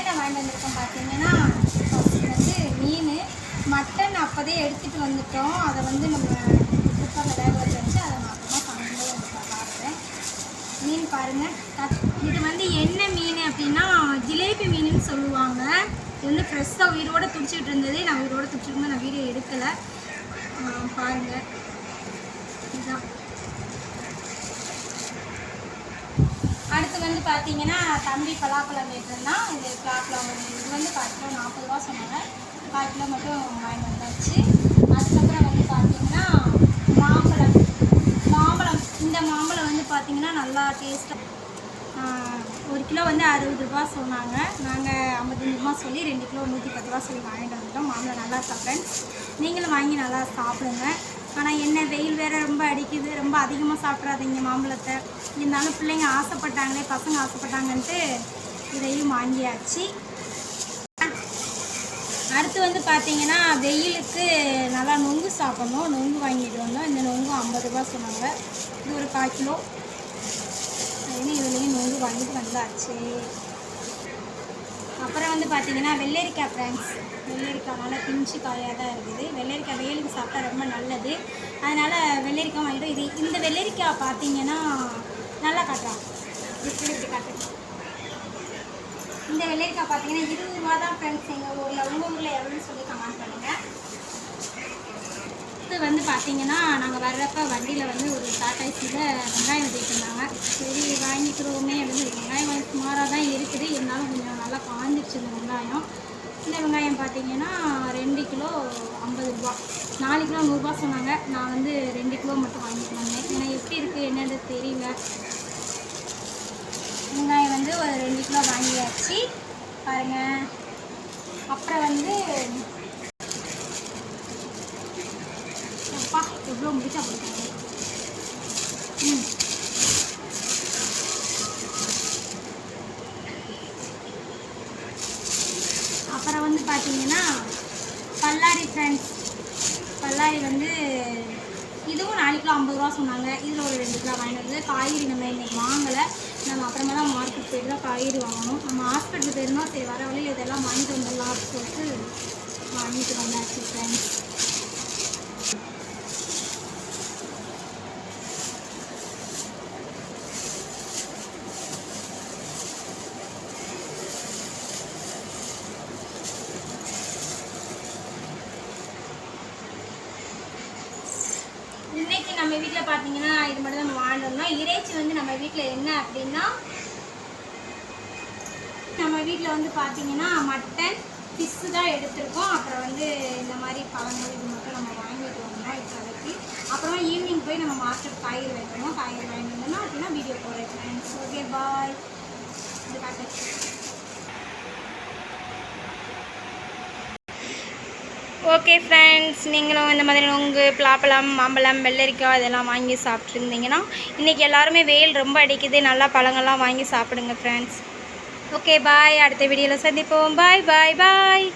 என்னென்ன வாங்கிட்டு வந்திருக்கோம் பார்த்தீங்கன்னா ஃபஸ்ட்டு வந்து மீன் மட்டன் அப்போதே எடுத்துகிட்டு வந்துட்டோம். அதை வந்து நம்ம குக்கரில் வேக வச்சு வச்சு அதை நான் அப்புறமா சமைக்கும்போது உங்களுக்கு மீன் பாருங்கள் இது வந்து என்ன மீன் அப்படின்னா ஜிலேபி மீனுன்னு சொல்லுவாங்க. இது வந்து ஃப்ரெஷ்ஷாக உயிரோட துடிச்சிட்டு இருந்தது நான் உயிரோட துடிச்சிருந்தேன் நான் வீடியோ எடுக்கலை. பாருங்கள் இதுதான் அடுத்து வந்து பார்த்தீங்கன்னா தம்பி பலாப்பழம் கேட்டிருந்தான் இது பலாப்பழம் ஒரு இது வந்து பத்து கிலோ நாற்பது ரூபா சொன்னாங்க. கால் கிலோ மட்டும் வாங்கி வந்தாச்சு. அதுக்கப்புறம் வந்து பார்த்தீங்கன்னா மாம்பழம். மாம்பழம் இந்த மாம்பழம் வந்து பார்த்திங்கன்னா நல்லா டேஸ்ட்டாக ஒரு கிலோ வந்து அறுபது ரூபா சொன்னாங்க. நாங்கள் ஐம்பத்தஞ்சு ரூபா சொல்லி ரெண்டு கிலோ நூற்றி பத்து ரூபா சொல்லி வாங்கிட்டு வந்துட்டோம். மாம்பழம் நல்லா சாப்பிட்டேன். நீங்களும் வாங்கி நல்லா சாப்பிடுங்க. ஆனால் என்ன வெயில் வேறு ரொம்ப அடிக்குது. ரொம்ப அதிகமாக சாப்பிட்றாதீங்க மாம்பழத்தை. இருந்தாலும் பிள்ளைங்க ஆசைப்பட்டாங்களே பசங்க ஆசைப்பட்டாங்கன்ட்டு இதையும் வாங்கியாச்சு. அடுத்து வந்து பார்த்தீங்கன்னா வெயிலுக்கு நல்லா நொங்கு சாப்பிடணும். நொங்கு வாங்கிட்டு வந்தோம். இந்த நொங்கு ஐம்பது ரூபா சொன்னாங்க. இது ஒரு கால் கிலோ. அதுன்னு இதுலேயும் நொங்கு வாங்கிட்டு வந்தாச்சு. அப்புறம் வந்து பார்த்தீங்கன்னா வெள்ளரிக்காய் ஃப்ரெண்ட்ஸ். வெள்ளரிக்காய் நல்லா பிஞ்சு காயாக தான் இருக்குது. வெள்ளரிக்காய் வெயிலுக்கு சாப்பிட்டா ரொம்ப நல்லது. அதனால் வெள்ளரிக்காய் வாங்கிட்டு இது இந்த வெள்ளரிக்காய் பார்த்தீங்கன்னா நல்லா காட்டுறான் இப்படி இப்படி காட்டுறேன் இந்த வெள்ளரிக்காய் பார்த்தீங்கன்னா இருபது ரூபா தான் ஃப்ரெண்ட்ஸ் எங்கள் ஊரில். உங்கள் ஊரில் எவ்வளோன்னு சொல்லி கமெண்ட் பண்ணுங்கள் அடுத்து வந்து பார்த்தீங்கன்னா நாங்கள் வர்றப்ப வண்டியில் வந்து ஒரு டாட்டாய்ஸில் வெங்காயம் வச்சுருந்தாங்க சரி வாங்கிக்கிறோமே அப்படின்னு வெங்காயம் வந்து சுமாராக தான் இருக்குது. இருந்தாலும் கொஞ்சம் நல்லா காஞ்சிருச்சு இந்த வெங்காயம். இந்த வெங்காயம் பார்த்தீங்கன்னா ரெண்டு கிலோ ஐம்பது ரூபா. நாலு கிலோ நூறுரூவா சொன்னாங்க. நான் வந்து ரெண்டு கிலோ மட்டும் வாங்கிட்டு வந்தேன். ஏன்னா எப்படி இருக்குது என்னது தெரியல. வெங்காயம் வந்து ஒரு ரெண்டு கிலோ வாங்கியாச்சு. பாருங்கள் அப்புறம் வந்து அப்பா எவ்வளோ முடிச்சா போட்டாங்க அப்புறம் வந்து பார்த்தீங்கன்னா பல்லாரி ஃப்ரெண்ட்ஸ் பல்லாரி வந்து இதுவும் நாலு கிலோ ஐம்பது ரூபா சொன்னாங்க. இதில் ஒரு ரெண்டு கிலோ வாங்கிட்டு வந்து காய்கறி நம்ம இன்றைக்கி வாங்கலை. நம்ம அப்புறமா தான் மார்க்கெட் போயிட்டு தான் காய்கறி வாங்கணும். நம்ம ஹாஸ்பிட்டல் போயிருந்தோம். சரி வர வழியில் இதெல்லாம் வாங்கிட்டு வந்துடலாம் அப்படின்னு சொல்லிட்டு வாங்கிட்டு வந்தாச்சு ஃப்ரெண்ட்ஸ் நம்ம வீட்டில் பார்த்தீங்கன்னா இது மட்டும் தான் நம்ம வாங்கிட்டோம்னா இறைச்சி வந்து நம்ம வீட்டில் என்ன அப்படின்னா நம்ம வீட்டில் வந்து பார்த்தீங்கன்னா மட்டன் ஃபிஷ்ஷு தான் எடுத்திருக்கோம். அப்புறம் வந்து இந்த மாதிரி பழங்கள் இது மட்டும் நம்ம வாங்கிட்டு வந்தோம் இப்போதைக்கு. அப்புறம் ஈவினிங் போய் நம்ம மாஸ்டர் காய்கறி வைக்கணும் காய்கறி வாங்கிட்டு வந்தோம்னா அப்படின்னா வீடியோ போடுறேன் வைக்கிறேன் ஓகே பாய் இது பார்த்து ஓகே ஃப்ரெண்ட்ஸ் நீங்களும் இந்த மாதிரி நுங்கு பலாப்பழம் மாம்பழம் வெள்ளரிக்காய் இதெல்லாம் வாங்கி சாப்பிட்ருந்தீங்கன்னா இன்றைக்கி எல்லாருமே வெயில் ரொம்ப அடிக்குது. நல்லா பழங்கள்லாம் வாங்கி சாப்பிடுங்க ஃப்ரெண்ட்ஸ் ஓகே பாய் அடுத்த வீடியோவில் சந்திப்போம். பாய் பாய் பாய்